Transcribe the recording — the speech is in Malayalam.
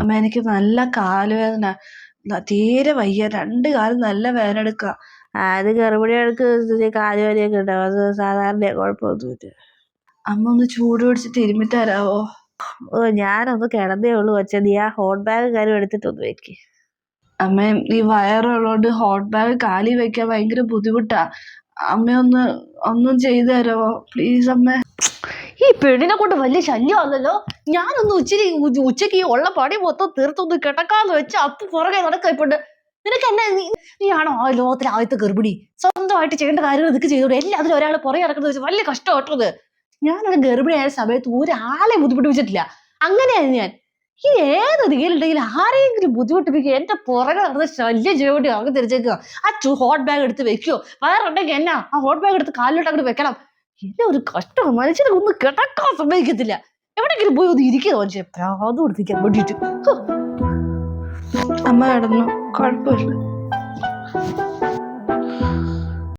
അമ്മ എനിക്ക് നല്ല കാലുവേദന. തീരെ വയ്യ. രണ്ട് കാലും നല്ല വേദന എടുക്കുക അത് ഗർഭിണികൾക്ക് കാലുവേദനയൊക്കെ ഉണ്ടാവും അത് സാധാരണ കുഴപ്പമൊന്നുമില്ല. അമ്മ ഒന്ന് ചൂട് പിടിച്ച് തിരുമ്മി തരാവോ ഓ ഞാനൊന്ന് കിടന്നേ ഉള്ളൂ അച്ഛൻ നീ ആ ഹോട്ട് ബാഗ് കാര്യം എടുത്തിട്ടൊന്ന് വെക്ക്. അമ്മ ഈ വയറുള്ളതുകൊണ്ട് ഹോട്ട് ബാഗ് കാലി വെക്കാൻ ഭയങ്കര ബുദ്ധിമുട്ടാ. അമ്മ ഒന്ന് ഒന്നും ചെയ്തു തരാവോ? പ്ലീസ് അമ്മേ. ഈ പെണ്ണിനെ കൊണ്ട് വലിയ ശല്യമാണല്ലോ. ഞാനൊന്ന് ഉച്ചരി ഉച്ചയ്ക്ക് ഈ ഉള്ള പണി മൊത്തം തീർത്തൊന്ന് കിടക്കാന്ന് വെച്ച് അപ്പ് പുറകെ നടക്കപ്പോണ്ട് നിനക്ക് എന്നെ നീ- നീയാണോ ആ ലോകത്തിലെ ആദ്യത്തെ ഗർഭിണി? സ്വന്തമായിട്ട് ചെയ്യേണ്ട കാര്യങ്ങൾ നിനക്ക് ചെയ്തോടെ എല്ലാത്തിലും ഒരാൾ പുറകെ നടക്കുന്നത് വെച്ചാൽ വലിയ കഷ്ടമായിട്ടത് ഞാനൊരു ഗർഭിണിയായ സമയത്ത് ഒരാളെ ബുദ്ധിമുട്ടിപ്പിച്ചിട്ടില്ല. അങ്ങനെയായിരുന്നു ഞാൻ. ഈ ഏത് രീതിയിലുണ്ടെങ്കിൽ ആരെങ്കിലും ബുദ്ധിമുട്ടിപ്പിക്കുക എന്റെ പുറകെ നടന്ന് ശല്യം ചെയ്യാൻ വേണ്ടി അങ്ങ് തിരിച്ചേക്കുക ആ ചു ഹോട്ട് ബാഗ് എടുത്ത് വെക്കോ. വേറുണ്ടെങ്കിൽ എന്നാ? ആ ഹോട്ട് ബാഗ് എടുത്ത് കാലിലോട്ട് അങ്ങോട്ട് വെക്കണം. എന്നെ ഒരു കഷ്ടം മനുഷ്യനെ ഒന്ന് കിടക്കാൻ സമ്മതിക്കത്തില്ല. എവിടെങ്കിലും പോയി ഒന്ന് ഇരിക്കുക തോന്നിച്ചേ പ്രാത് കൊടുത്തിരിക്കാൻ വേണ്ടിയിട്ട്. അമ്മ കിടന്നു. കുഴപ്പമില്ല.